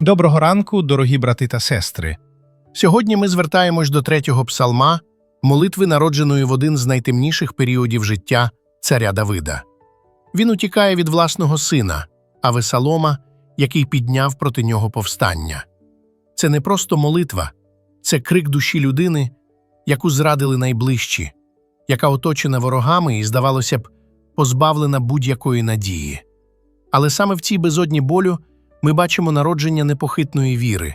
Доброго ранку, дорогі брати та сестри. Сьогодні ми звертаємось до третього псалма, молитви, народженої в один з найтемніших періодів життя царя Давида. Він утікає від власного сина, Авесалома, який підняв проти нього повстання. Це не просто молитва, це крик душі людини, яку зрадили найближчі, яка оточена ворогами і, здавалося б, позбавлена будь-якої надії. Але саме в цій безодні болю ми бачимо народження непохитної віри.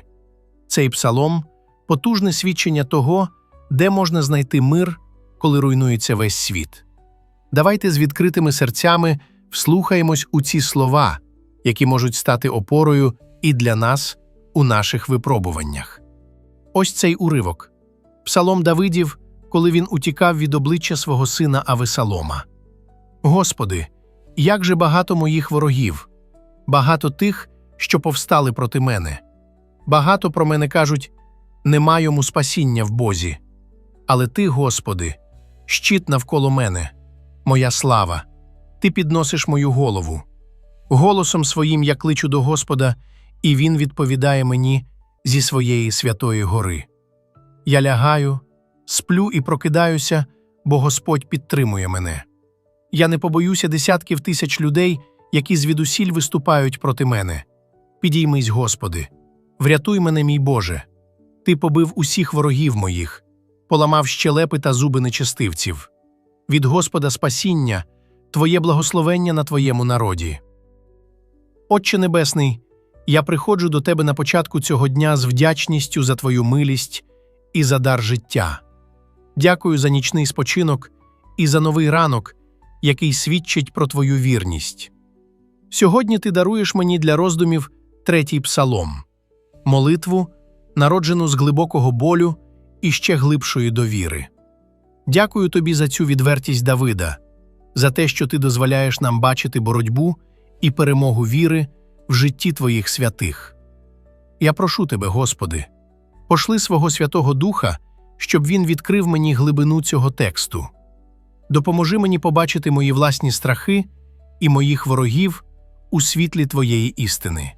Цей псалом потужне свідчення того, де можна знайти мир, коли руйнується весь світ. Давайте з відкритими серцями вслухаємось у ці слова, які можуть стати опорою і для нас у наших випробуваннях. Ось цей уривок Псалом Давидів, коли він утікав від обличчя свого сина Авесалома. Господи, як же багато моїх ворогів, багато тих, що повстали проти мене. Багато про мене кажуть нема йому спасіння в Бозі. Але ти, Господи, щит навколо мене, моя слава, ти підносиш мою голову. Голосом своїм я кличу до Господа, і Він відповідає мені зі своєї святої гори. Я лягаю, сплю і прокидаюся, бо Господь підтримує мене. Я не побоюся десятків тисяч людей, які звідусіль виступають проти мене. Підіймись, Господи, врятуй мене, мій Боже. Ти побив усіх ворогів моїх, поламав щелепи та зуби нечестивців. Від Господа спасіння, Твоє благословення на Твоєму народі. Отче Небесний, я приходжу до Тебе на початку цього дня з вдячністю за Твою милість і за дар життя. Дякую за нічний спочинок і за новий ранок, який свідчить про Твою вірність. Сьогодні ти даруєш мені для роздумів третій псалом, молитву, народжену з глибокого болю і ще глибшої довіри. Дякую тобі за цю відвертість Давида, за те, що ти дозволяєш нам бачити боротьбу і перемогу віри в житті твоїх святих. Я прошу тебе, Господи, пошли свого Святого Духа, щоб він відкрив мені глибину цього тексту. Допоможи мені побачити мої власні страхи і моїх ворогів у світлі Твоєї істини.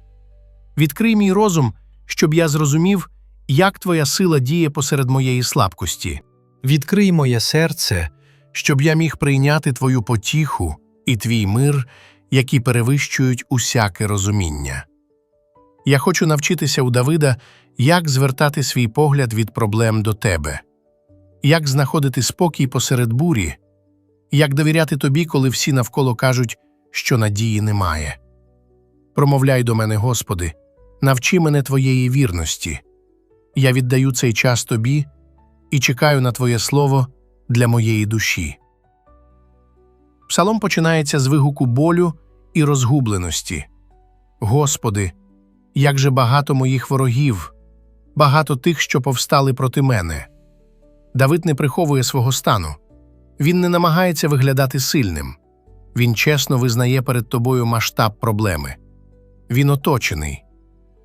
Відкрий мій розум, щоб я зрозумів, як Твоя сила діє посеред моєї слабкості. Відкрий моє серце, щоб я міг прийняти Твою потіху і Твій мир, які перевищують усяке розуміння. Я хочу навчитися у Давида, як звертати свій погляд від проблем до Тебе, як знаходити спокій посеред бурі, як довіряти Тобі, коли всі навколо кажуть, що надії немає. Промовляй до мене, Господи, навчи мене Твоєї вірності. Я віддаю цей час Тобі і чекаю на Твоє Слово для моєї душі. Псалом починається з вигуку болю і розгубленості. Господи, як же багато моїх ворогів, багато тих, що повстали проти мене. Давид не приховує свого стану. Він не намагається виглядати сильним. Він чесно визнає перед тобою масштаб проблеми. Він оточений,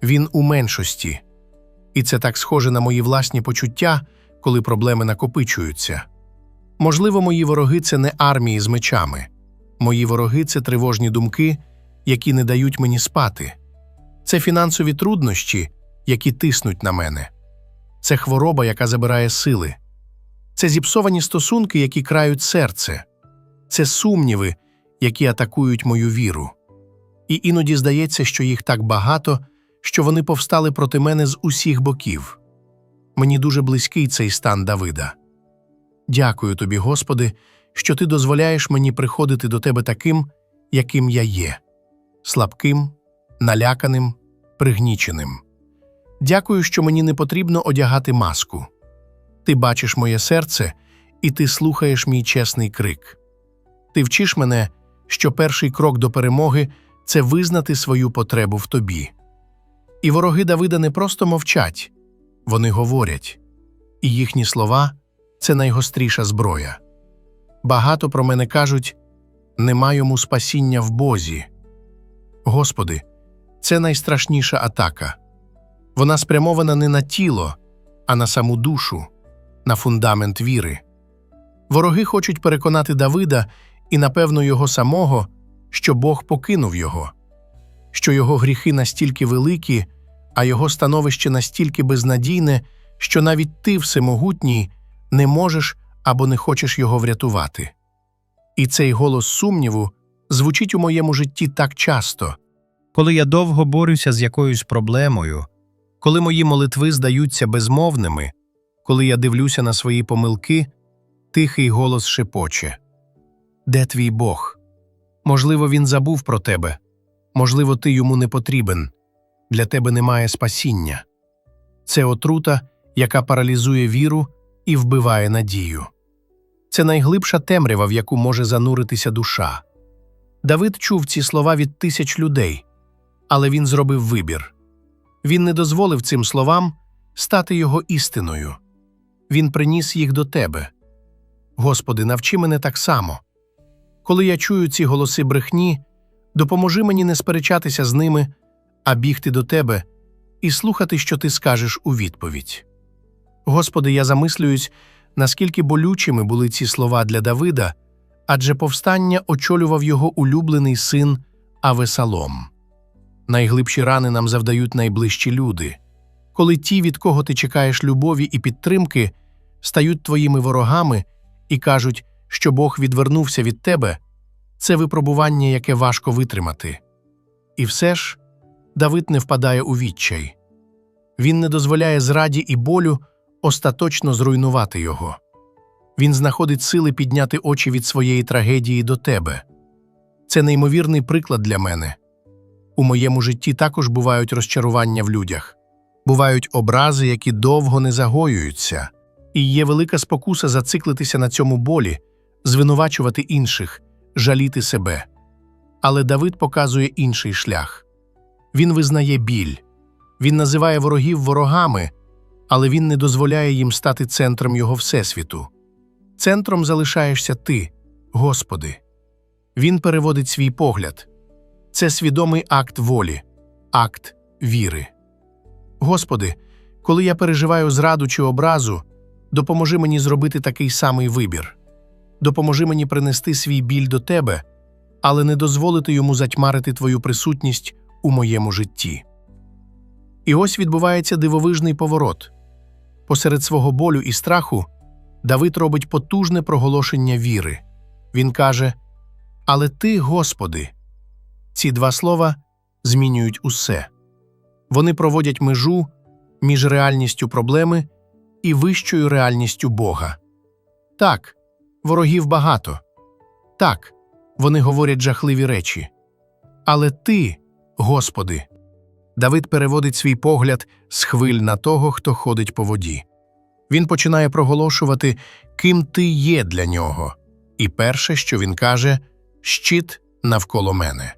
він у меншості. І це так схоже на мої власні почуття, коли проблеми накопичуються. Можливо, мої вороги це не армії з мечами. Мої вороги це тривожні думки, які не дають мені спати. Це фінансові труднощі, які тиснуть на мене. Це хвороба, яка забирає сили. Це зіпсовані стосунки, які крають серце. Це сумніви, які атакують мою віру. І іноді здається, що їх так багато, що вони повстали проти мене з усіх боків. Мені дуже близький цей стан Давида. Дякую тобі, Господи, що ти дозволяєш мені приходити до тебе таким, яким я є слабким, наляканим, пригніченим. Дякую, що мені не потрібно одягати маску. Ти бачиш моє серце, і ти слухаєш мій чесний крик. Ти вчиш мене, що перший крок до перемоги це визнати свою потребу в тобі. І вороги Давида не просто мовчать, вони говорять, і їхні слова це найгостріша зброя. Багато про мене кажуть нема йому спасіння в Бозі. Господи, це найстрашніша атака. Вона спрямована не на тіло, а на саму душу, на фундамент віри. Вороги хочуть переконати Давида і, напевно, його самого, що Бог покинув його, що його гріхи настільки великі, а його становище настільки безнадійне, що навіть ти, всемогутній, не можеш або не хочеш його врятувати. І цей голос сумніву звучить у моєму житті так часто. Коли я довго борюся з якоюсь проблемою, коли мої молитви здаються безмовними, коли я дивлюся на свої помилки, тихий голос шепоче Де твій Бог? Можливо, він забув про тебе, можливо, ти йому не потрібен, для тебе немає спасіння. Це отрута, яка паралізує віру і вбиває надію. Це найглибша темрява, в яку може зануритися душа. Давид чув ці слова від тисяч людей, але він зробив вибір. Він не дозволив цим словам стати його істиною. Він приніс їх до тебе. Господи, навчи мене так само. Коли я чую ці голоси брехні, допоможи мені не сперечатися з ними, а бігти до тебе і слухати, що ти скажеш у відповідь. Господи, я замислююсь, наскільки болючими були ці слова для Давида, адже повстання очолював його улюблений син Авесалом. Найглибші рани нам завдають найближчі люди. Коли ті, від кого ти чекаєш любові і підтримки, стають твоїми ворогами і кажуть, що Бог відвернувся від тебе, це випробування, яке важко витримати. І все ж Давид не впадає у відчай. Він не дозволяє зраді і болю остаточно зруйнувати його. Він знаходить сили підняти очі від своєї трагедії до тебе. Це неймовірний приклад для мене. У моєму житті також бувають розчарування в людях, бувають образи, які довго не загоюються, і є велика спокуса зациклитися на цьому болі, звинувачувати інших, жаліти себе. Але Давид показує інший шлях. Він визнає біль, він називає ворогів ворогами, але він не дозволяє їм стати центром його всесвіту. Центром залишаєшся ти, Господи. Він переводить свій погляд. Це свідомий акт волі, акт віри. Господи, коли я переживаю зраду чи образу, допоможи мені зробити такий самий вибір. Допоможи мені принести свій біль до Тебе, але не дозволити йому затьмарити Твою присутність у моєму житті. І ось відбувається дивовижний поворот. Посеред свого болю і страху Давид робить потужне проголошення віри. Він каже: Але ти, Господи. Ці два слова змінюють усе. Вони проводять межу між реальністю проблеми і вищою реальністю Бога. Так, ворогів багато. Так, вони говорять жахливі речі. Але ти, Господи, Давид переводить свій погляд з хвиль на того, хто ходить по воді. Він починає проголошувати, ким ти є для нього. І перше, що він каже щит навколо мене.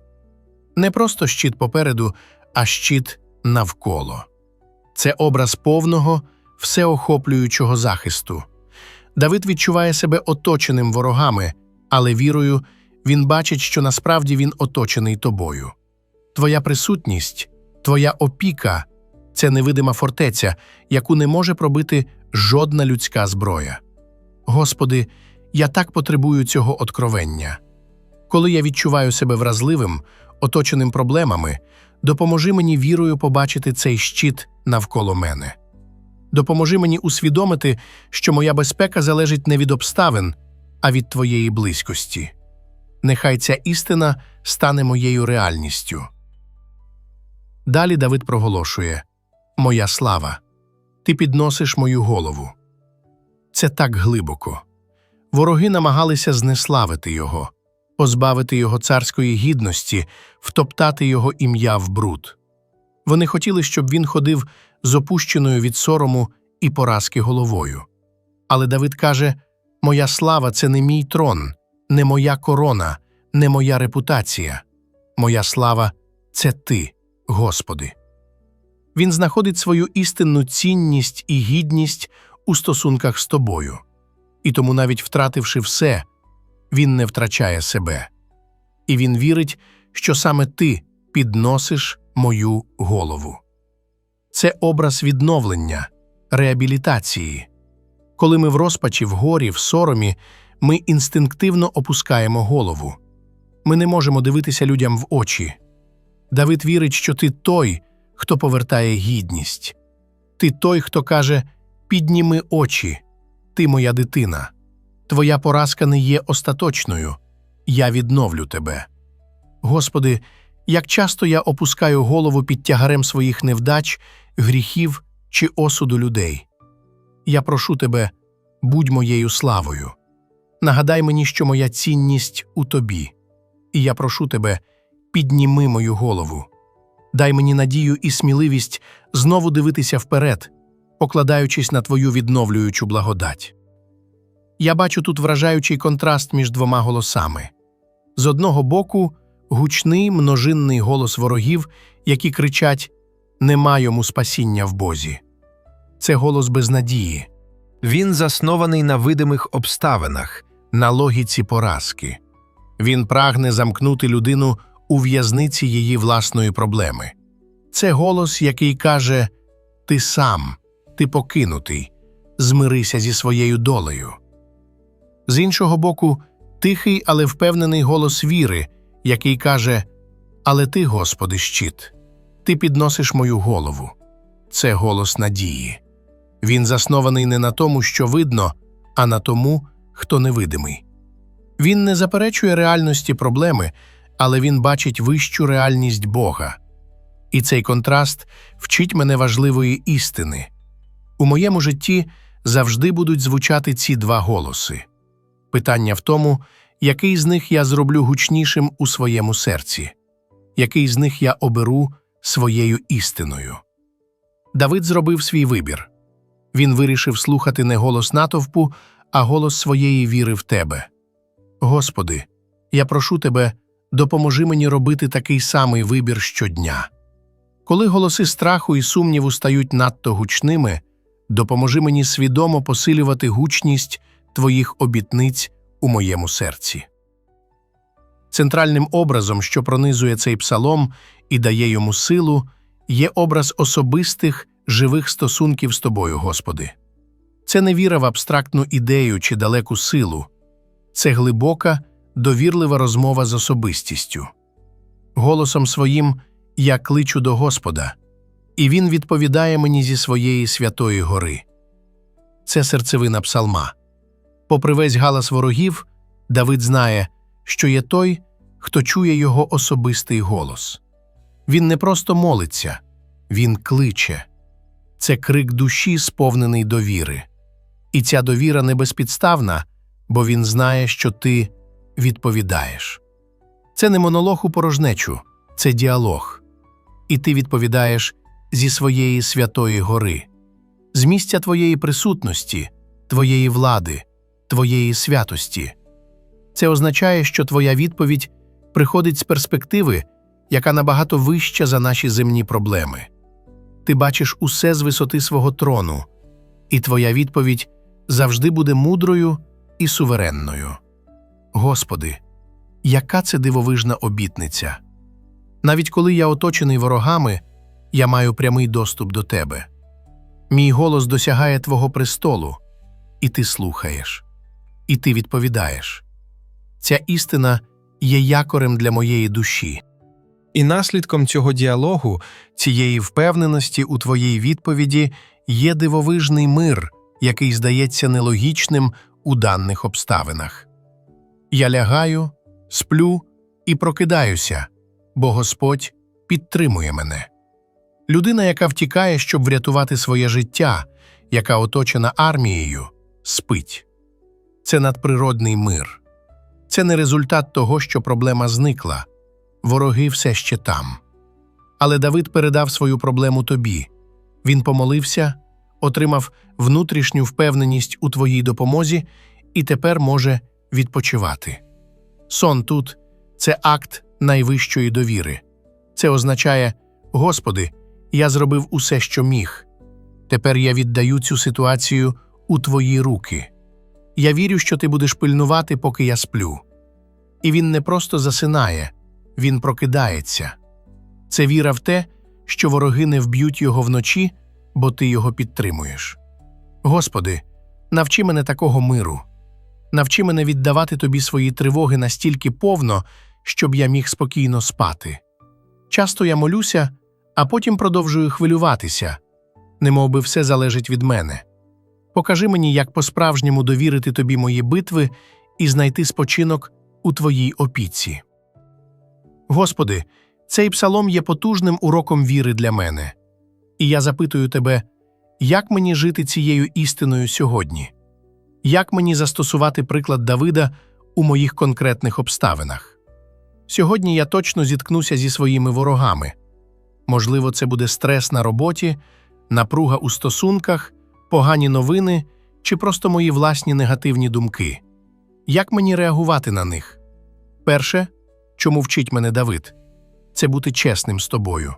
Не просто щит попереду, а щит навколо. Це образ повного, всеохоплюючого захисту. Давид відчуває себе оточеним ворогами, але вірою він бачить, що насправді він оточений тобою. Твоя присутність, твоя опіка це невидима фортеця, яку не може пробити жодна людська зброя. Господи, я так потребую цього откровення. Коли я відчуваю себе вразливим, оточеним проблемами, допоможи мені вірою побачити цей щит навколо мене. Допоможи мені усвідомити, що моя безпека залежить не від обставин, а від Твоєї близькості. Нехай ця істина стане моєю реальністю. Далі Давид проголошує Моя слава, ти підносиш мою голову. Це так глибоко. Вороги намагалися знеславити його, позбавити його царської гідності, втоптати його ім'я в бруд. Вони хотіли, щоб він ходив з опущеною від сорому і поразки головою. Але Давид каже: Моя слава це не мій трон, не моя корона, не моя репутація. Моя слава це ти, Господи. Він знаходить свою істинну цінність і гідність у стосунках з тобою. І тому, навіть втративши все, він не втрачає себе. І він вірить, що саме ти підносиш мою голову. Це образ відновлення, реабілітації. Коли ми в розпачі, в горі, в соромі, ми інстинктивно опускаємо голову. Ми не можемо дивитися людям в очі. Давид вірить, що ти той, хто повертає гідність. Ти той, хто каже: Підніми очі, ти моя дитина. Твоя поразка не є остаточною. Я відновлю тебе. Господи, як часто я опускаю голову під тягарем своїх невдач, гріхів чи осуду людей. Я прошу тебе, будь моєю славою. Нагадай мені, що моя цінність у тобі. І я прошу тебе, підніми мою голову. Дай мені надію і сміливість знову дивитися вперед, покладаючись на твою відновлюючу благодать. Я бачу тут вражаючий контраст між двома голосами. З одного боку, гучний множинний голос ворогів, які кричать Нема йому спасіння в Бозі. Це голос безнадії, Він заснований на видимих обставинах. на логіці поразки. Він прагне замкнути людину у в'язниці її власної проблеми. Це голос, який каже: Ти сам, ти покинутий, змирися зі своєю долею. З іншого боку, тихий, але впевнений голос віри, який каже: Але ти, Господи, щит, ти підносиш мою голову. Це голос надії. Він заснований не на тому, що видно, а на тому, хто невидимий. Він не заперечує реальності проблеми, але він бачить вищу реальність Бога. І цей контраст вчить мене важливої істини. У моєму житті завжди будуть звучати ці два голоси. Питання в тому, який з них я зроблю гучнішим у своєму серці, який з них я оберу своєю істиною. Давид зробив свій вибір. Він вирішив слухати не голос натовпу, а голос своєї віри в тебе. Господи, я прошу тебе, допоможи мені робити такий самий вибір щодня. Коли голоси страху і сумніву стають надто гучними, допоможи мені свідомо посилювати гучність Твоїх обітниць у моєму серці. Центральним образом, що пронизує цей псалом і дає йому силу, є образ особистих, живих стосунків з Тобою, Господи. Це не віра в абстрактну ідею чи далеку силу, це глибока, довірлива розмова з особистістю. Голосом своїм я кличу до Господа, і Він відповідає мені зі своєї святої гори. Це серцевина псалма. Попри весь галас ворогів, Давид знає, що є той, хто чує його особистий голос. Він не просто молиться, він кличе. Це крик душі, сповнений довіри. І ця довіра не безпідставна, бо він знає, що ти відповідаєш. Це не монолог у порожнечу, це діалог. І ти відповідаєш зі своєї святої гори, з місця твоєї присутності, твоєї влади, твоєї святості. Це означає, що твоя відповідь приходить з перспективи, яка набагато вища за наші земні проблеми. Ти бачиш усе з висоти свого трону, і твоя відповідь завжди буде мудрою і суверенною. Господи, яка це дивовижна обітниця! Навіть коли я оточений ворогами, я маю прямий доступ до Тебе. Мій голос досягає Твого престолу, і ти слухаєш, і ти відповідаєш. Ця істина є якорем для моєї душі. І наслідком цього діалогу, Цієї впевненості у твоїй відповіді є дивовижний мир, який здається нелогічним у даних обставинах. Я лягаю, сплю і прокидаюся, бо Господь підтримує мене. Людина, яка втікає, щоб врятувати своє життя, яка оточена армією, спить. Це надприродний мир. Це не результат того, що проблема зникла. Вороги все ще там. Але Давид передав свою проблему тобі. Він помолився, отримав внутрішню впевненість у твоїй допомозі і тепер може відпочивати. Сон тут це акт найвищої довіри. Це означає: Господи, я зробив усе, що міг. Тепер я віддаю цю ситуацію у Твої руки. Я вірю, що ти будеш пильнувати, поки я сплю. І він не просто засинає, він прокидається. Це віра в те, що вороги не вб'ють його вночі, бо ти його підтримуєш. Господи, навчи мене такого миру. Навчи мене віддавати тобі свої тривоги настільки повно, щоб я міг спокійно спати. Часто я молюся, а потім продовжую хвилюватися, немов би все залежить від мене. Покажи мені, як по-справжньому довірити тобі мої битви і знайти спочинок у твоїй опіці. Господи, цей псалом є потужним уроком віри для мене. І я запитую тебе, як мені жити цією істиною сьогодні? Як мені застосувати приклад Давида у моїх конкретних обставинах? Сьогодні я точно зіткнуся зі своїми ворогами. Можливо, це буде стрес на роботі, напруга у стосунках, погані новини чи просто мої власні негативні думки. Як мені реагувати на них? Перше, чому вчить мене Давид, це бути чесним з тобою,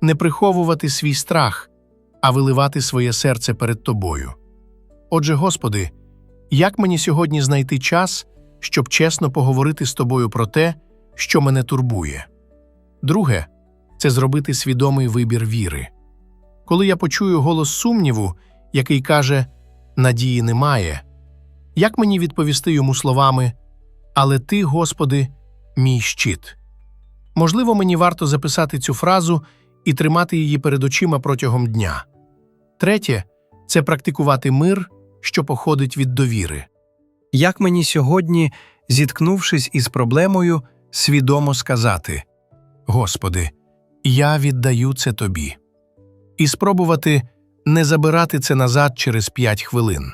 не приховувати свій страх, а виливати своє серце перед тобою. Отже, Господи, як мені сьогодні знайти час, щоб чесно поговорити з тобою про те, що мене турбує? Друге, це зробити свідомий вибір віри. Коли я почую голос сумніву, який каже Надії немає, як мені відповісти йому словами Але ти, Господи, мій щит? Можливо, мені варто записати цю фразу і тримати її перед очима протягом дня. Третє це практикувати мир, що походить від довіри. Як мені сьогодні, зіткнувшись із проблемою, свідомо сказати Господи, я віддаю це тобі. І спробувати не забирати це назад через п'ять хвилин.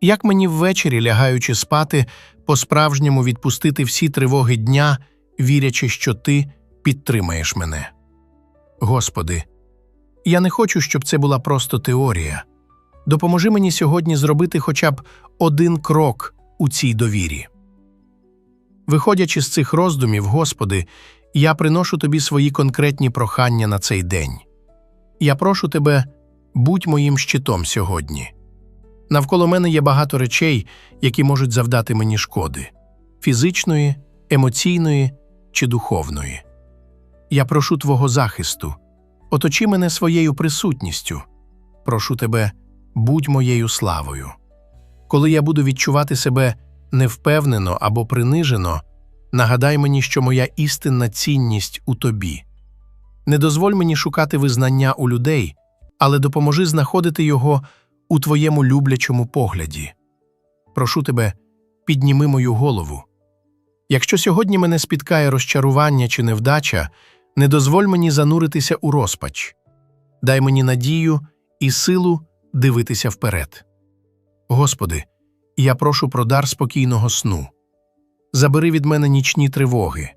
Як мені ввечері, лягаючи спати, по-справжньому відпустити всі тривоги дня, вірячи, що ти підтримаєш мене. Господи, я не хочу, щоб це була просто теорія. Допоможи мені сьогодні зробити хоча б один крок у цій довірі. Виходячи з цих роздумів, Господи, я приношу тобі свої конкретні прохання на цей день. Я прошу тебе, будь моїм щитом сьогодні. Навколо мене є багато речей, які можуть завдати мені шкоди фізичної, емоційної чи духовної. Я прошу Твого захисту, оточи мене своєю присутністю. Прошу тебе, будь моєю славою. Коли я буду відчувати себе невпевнено або принижено, нагадай мені, що моя істинна цінність у тобі. Не дозволь мені шукати визнання у людей, але допоможи знаходити його у твоєму люблячому погляді. Прошу тебе, підніми мою голову. Якщо сьогодні мене спіткає розчарування чи невдача, не дозволь мені зануритися у розпач. Дай мені надію і силу дивитися вперед. Господи, я прошу про дар спокійного сну. Забери від мене нічні тривоги.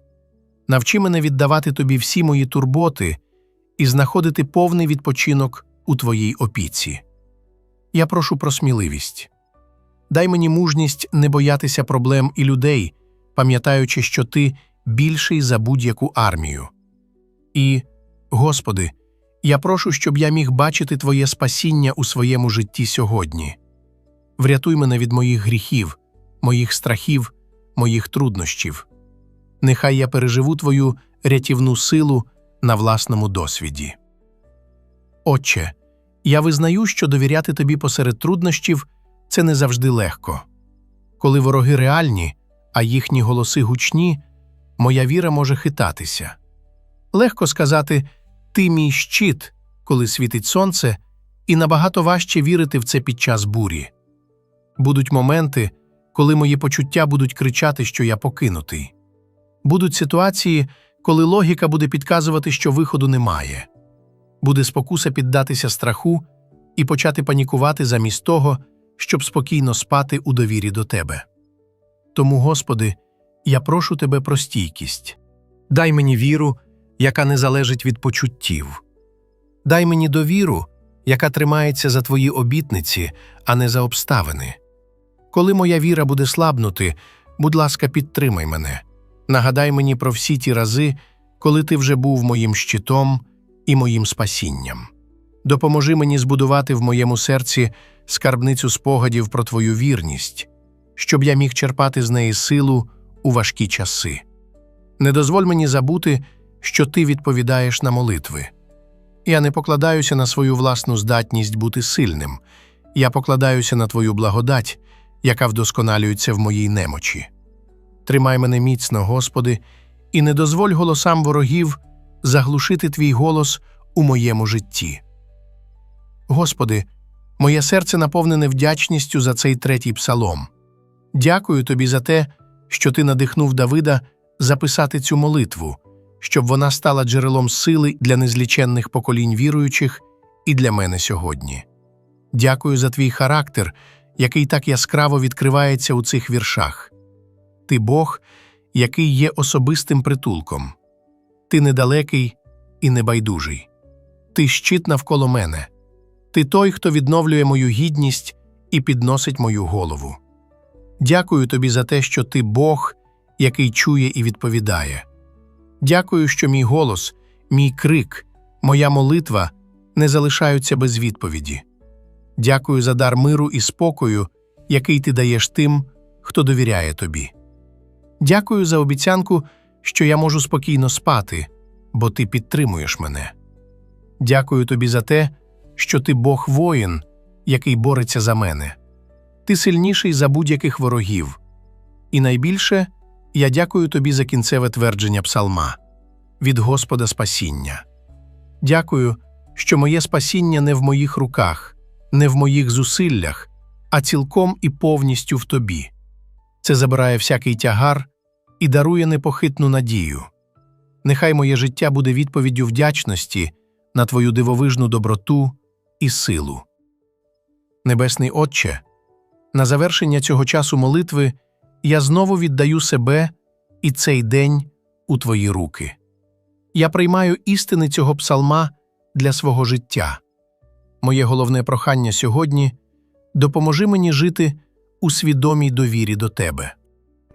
Навчи мене віддавати тобі всі мої турботи і знаходити повний відпочинок у твоїй опіці. Я прошу про сміливість. Дай мені мужність не боятися проблем і людей, пам'ятаючи, що ти більший за будь-яку армію. І, Господи, я прошу, щоб я міг бачити Твоє спасіння у своєму житті сьогодні. Врятуй мене від моїх гріхів, моїх страхів, моїх труднощів. Нехай я переживу Твою рятівну силу на власному досвіді. Отче, я визнаю, що довіряти тобі посеред труднощів це не завжди легко. Коли вороги реальні, а їхні голоси гучні, моя віра може хитатися. Легко сказати Ти мій щит, коли світить сонце, і набагато важче вірити в це під час бурі. Будуть моменти, коли мої почуття будуть кричати, що я покинутий. Будуть ситуації, коли логіка буде підказувати, що виходу немає. Буде спокуса піддатися страху і почати панікувати замість того, щоб спокійно спати у довірі до Тебе. Тому, Господи, я прошу Тебе про стійкість. Дай мені віру, яка не залежить від почуттів. Дай мені довіру, яка тримається за Твої обітниці, а не за обставини. Коли моя віра буде слабнути, будь ласка, підтримай мене. Нагадай мені про всі ті рази, коли ти вже був моїм щитом і моїм спасінням. Допоможи мені збудувати в моєму серці скарбницю спогадів про твою вірність, щоб я міг черпати з неї силу у важкі часи. Не дозволь мені забути, що ти відповідаєш на молитви. Я не покладаюся на свою власну здатність бути сильним, я покладаюся на твою благодать, яка вдосконалюється в моїй немочі. Тримай мене міцно, Господи, і не дозволь голосам ворогів заглушити твій голос у моєму житті. Господи, моє серце наповнене вдячністю за цей третій псалом. Дякую тобі за те, що ти надихнув Давида записати цю молитву, щоб вона стала джерелом сили для незліченних поколінь віруючих і для мене сьогодні. Дякую за твій характер, який так яскраво відкривається у цих віршах. Ти Бог, який є особистим притулком. Ти недалекий і небайдужий. Ти щит навколо мене. Ти той, хто відновлює мою гідність і підносить мою голову. Дякую тобі за те, що ти Бог, який чує і відповідає. Дякую, що мій голос, мій крик, моя молитва не залишаються без відповіді. Дякую за дар миру і спокою, який ти даєш тим, хто довіряє тобі. Дякую за обіцянку, що я можу спокійно спати, бо ти підтримуєш мене. Дякую тобі за те, що ти Бог воїн, який бореться за мене. Ти сильніший за будь-яких ворогів. І найбільше я дякую тобі за кінцеве твердження псалма від Господа спасіння. Дякую, що моє спасіння не в моїх руках, не в моїх зусиллях, а цілком і повністю в тобі. Це забирає всякий тягар і дарує непохитну надію. Нехай моє життя буде відповіддю вдячності на твою дивовижну доброту і силу. Небесний Отче, на завершення цього часу молитви я знову віддаю себе і цей день у Твої руки. Я приймаю істини цього псалма для свого життя. Моє головне прохання сьогодні допоможи мені жити у свідомій довірі до Тебе.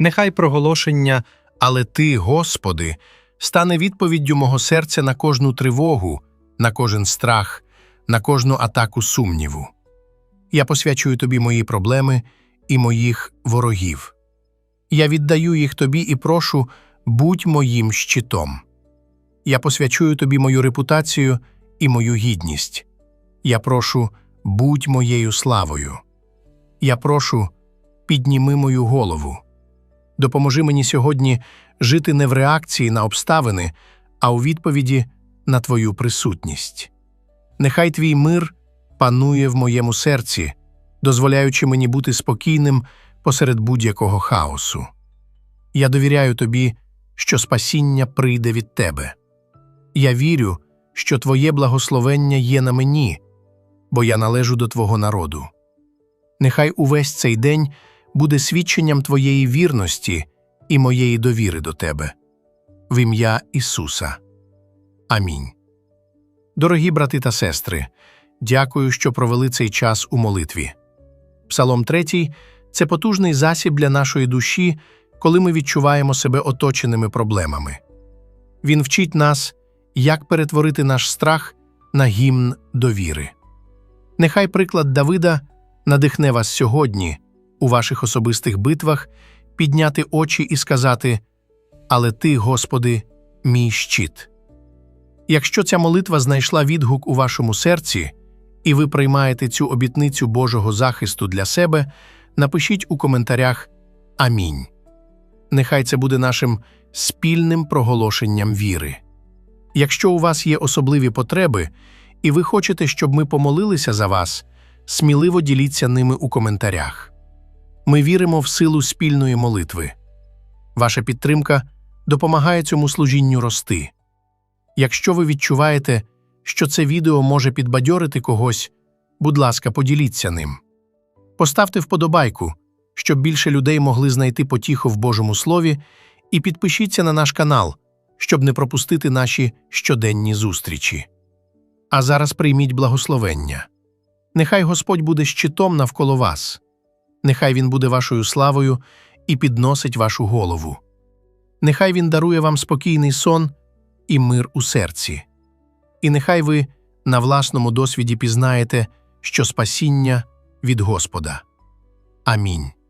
Нехай проголошення Але Ти, Господи, стане відповіддю мого серця на кожну тривогу, на кожен страх, на кожну атаку сумніву. Я посвячую Тобі мої проблеми і моїх ворогів. Я віддаю їх Тобі і прошу, будь моїм щитом. Я посвячую Тобі мою репутацію і мою гідність. Я прошу, будь моєю славою. Я прошу, підніми мою голову. Допоможи мені сьогодні жити не в реакції на обставини, а у відповіді на Твою присутність. Нехай Твій мир панує в моєму серці, дозволяючи мені бути спокійним посеред будь-якого хаосу. Я довіряю Тобі, що спасіння прийде від Тебе. Я вірю, що Твоє благословення є на мені, бо я належу до Твого народу. Нехай увесь цей день буде свідченням Твоєї вірності і моєї довіри до Тебе. В ім'я Ісуса. Амінь. Дорогі брати та сестри, дякую, що провели цей час у молитві. Псалом 3 – це потужний засіб для нашої душі, коли ми відчуваємо себе оточеними проблемами. Він вчить нас, як перетворити наш страх на гімн довіри. Нехай приклад Давида надихне вас сьогодні у ваших особистих битвах підняти очі і сказати Але Ти, Господи, мій щит. Якщо ця молитва знайшла відгук у вашому серці, і ви приймаєте цю обітницю Божого захисту для себе, напишіть у коментарях Амінь. Нехай це буде нашим спільним проголошенням віри. Якщо у вас є особливі потреби, і ви хочете, щоб ми помолилися за вас, сміливо діліться ними у коментарях. Ми віримо в силу спільної молитви. Ваша підтримка допомагає цьому служінню рости. Якщо ви відчуваєте, що це відео може підбадьорити когось, будь ласка, поділіться ним. Поставте вподобайку, щоб більше людей могли знайти потіху в Божому Слові, і підпишіться на наш канал, щоб не пропустити наші щоденні зустрічі. А зараз прийміть благословення. Нехай Господь буде щитом навколо вас, нехай Він буде вашою славою і підносить вашу голову. Нехай Він дарує вам спокійний сон і мир у серці. І нехай ви на власному досвіді пізнаєте, що спасіння від Господа. Амінь.